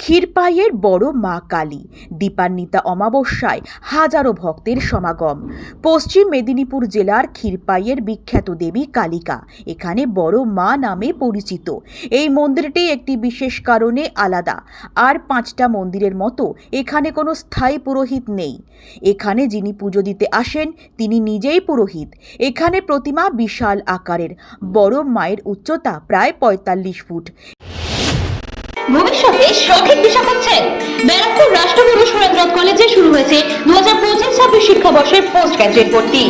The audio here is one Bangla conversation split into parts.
ক্ষীরপাইয়ের বড় মা কালী, দীপান্বিতা অমাবস্যায় হাজারো ভক্তের সমাগম। পশ্চিম মেদিনীপুর জেলার ক্ষীরপাইয়ের বিখ্যাত দেবী কালিকা, এখানে বড় মা নামে পরিচিত। এই মন্দিরটি একটি বিশেষ কারণে আলাদা। আর পাঁচটা মন্দিরের মতো এখানে কোনো স্থায়ী পুরোহিত নেই। এখানে যিনি পুজো দিতে আসেন, তিনি নিজেই পুরোহিত। এখানে প্রতিমা বিশাল আকারের। বড় মায়ের উচ্চতা প্রায় পঁয়তাল্লিশ ফুট। ভবিষ্যতে সঠিক দিশা হচ্ছেন ব্যারাকপুর রাষ্ট্রগুরু সুরেন্দ্রনাথ কলেজে শুরু হয়েছে দু হাজার পঁচিশ ছাব্বিশ শিক্ষাবর্ষের পোস্ট গ্রাজুয়েট ভর্তি।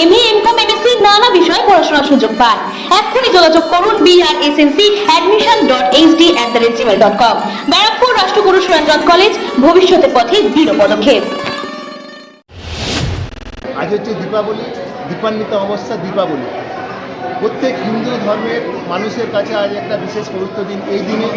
এম এ এম এমএসসি নানা বিষয়ে পড়াশোনার সুযোগ পান এক্ষুনি যোগাযোগ করুন BR SNC admission dot HD at the rate Gmail dot com Barrackpore Rashtraguru Surendranath college ভবিষ্যতের পথে দৃঢ় পদক্ষেপ। আজ হচ্ছে দীপাবলি, দীপান্বিত অবস্থা, দীপাবলি। প্রত্যেক হিন্দু ধর্মের মানুষের কাছে আজ একটা বিশেষ পবিত্র দিন। এই দিনে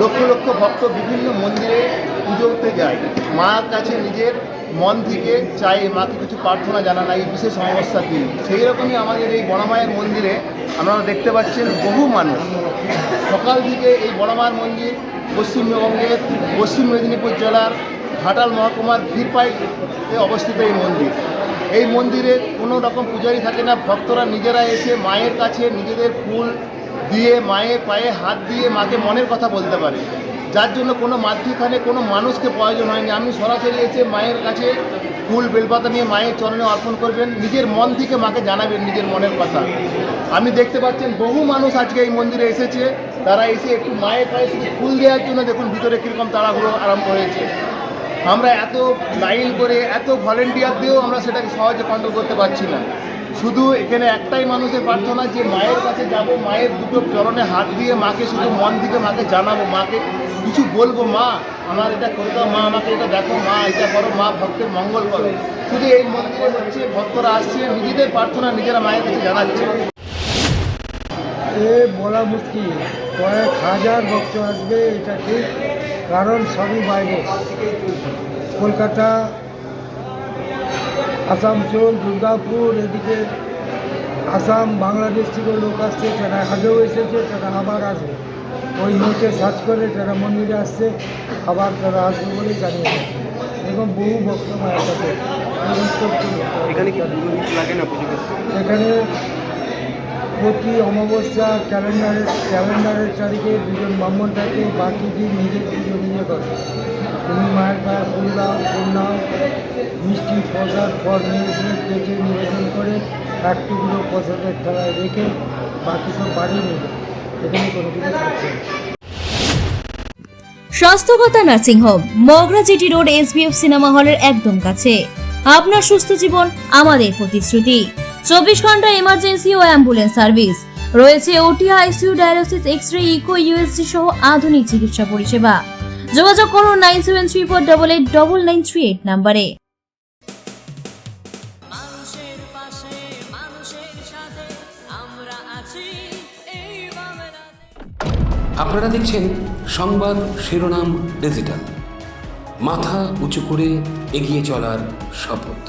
লক্ষ লক্ষ ভক্ত বিভিন্ন মন্দিরে পুজো করতে যায়। মার কাছে নিজের মন থেকে চাই মাকে কিছু প্রার্থনা জানানো এই বিশেষ অমাবস্যার দিন। সেই রকমই আমাদের এই বড়মায়ের মন্দিরে আপনারা দেখতে পাচ্ছেন বহু মানুষ। সকাল থেকে এই বড়মার মন্দির পশ্চিমবঙ্গের পশ্চিম মেদিনীপুর জেলার ঘাটাল মহকুমার ক্ষীরপাইতে অবস্থিত এই মন্দির। এই মন্দিরে কোনো রকম পূজারি থাকে না। ভক্তরা নিজেরা এসে মায়ের কাছে নিজেদের ফুল দিয়ে, মায়ের পায়ে হাত দিয়ে মাকে মনের কথা বলতে পারে। যার জন্য কোনো মাতৃখানে কোনো মানুষকে প্রয়োজন হয়নি। আপনি সরাসরি এসে মায়ের কাছে ফুল, বেলপাতা নিয়ে মায়ের চরণে অর্পণ করবেন। নিজের মন থেকে মাকে জানাবেন নিজের মনের কথা। আমি দেখতে পাচ্ছেন বহু মানুষ আজকে এই মন্দিরে এসেছে। তারা এসে একটু মায়ের পায়ে শুধু ফুল দেওয়ার জন্য দেখুন ভিতরে কীরকম তাড়াহুড়ো আরম্ভ হয়েছে। আমরা এত লাইন করে, এত ভলেন্টিয়ার দিয়েও আমরা সেটাকে সহজে কন্ট্রোল করতে পারছি না। শুধু এখানে একটাই মানুষের প্রার্থনা যে মায়ের কাছে যাব, মায়ের দুটো চরণে হাত দিয়ে মাকে শুধু মন থেকে মাকে জানাব, মাকে কিছু বলব, মা, আমার এটা করে মা, আমাকে এটা দেখো, মা, এটা করো, মা, ভক্তের মঙ্গল করো। শুধু এই মন্দিরে হচ্ছে ভক্তরা আসছে, নিজেদের প্রার্থনা নিজেরা মায়ের কাছে জানাচ্ছে। এ বলা মুশকিল, কয়েক হাজার ভক্ত আসবে, এটা ঠিক। কারণ সবই বাইরে। কলকাতা আসানসোল দুর্গাপুর, এদিকে আসাম, বাংলাদেশ থেকে লোক আসছে, তারা আগেও এসেছে, তারা আবার আসবে। ওই নেটে সার্চ করে তারা মন্দিরে আসছে, আবার তারা আসবে বলে জানিয়ে গেছে এরকম বহু ভক্ত মায়ের কাছে। এখানে প্রতি অমাবস্যা ক্যালেন্ডারের ক্যালেন্ডারের তারিখে দুজন ব্রাহ্মণ থাকে, বাকি দিন নিজের পুজো নিজে করে। তুমি মায়ের পায়ে ফুল নাও, মিষ্টি প্রসাদ, ফল নিয়ে কেটে নিবেদন করে এক টুকরো প্রসাদের থালায় রেখে বাকি সব বাড়ি যায়। এখানে কোনো কিছু থাকছে স্বাস্থ্যকতা nursing home, Magra GT road SBF cinema হলের একদম কাছে। আপনার সুস্থ জীবন, আমাদের প্রতিশ্রুতি। চব্বিশ ঘণ্টা এমার্জেন্সি ও অ্যাম্বুলেন্স সার্ভিস রয়েছে OT ICU dialysis X ray echo USG সহ আধুনিক চিকিৎসা পরিষেবা। যোগাযোগ করুন nine seven three four double eight double nine three eight নাম্বারে মানুষের পাশে মানুষের সাথে আমরা আছি এই বাংলাতে আপনারা দেখছেন সংবাদ শিরোনাম ডিজিটাল মাথা উঁচু করে এগিয়ে চলার শপথ।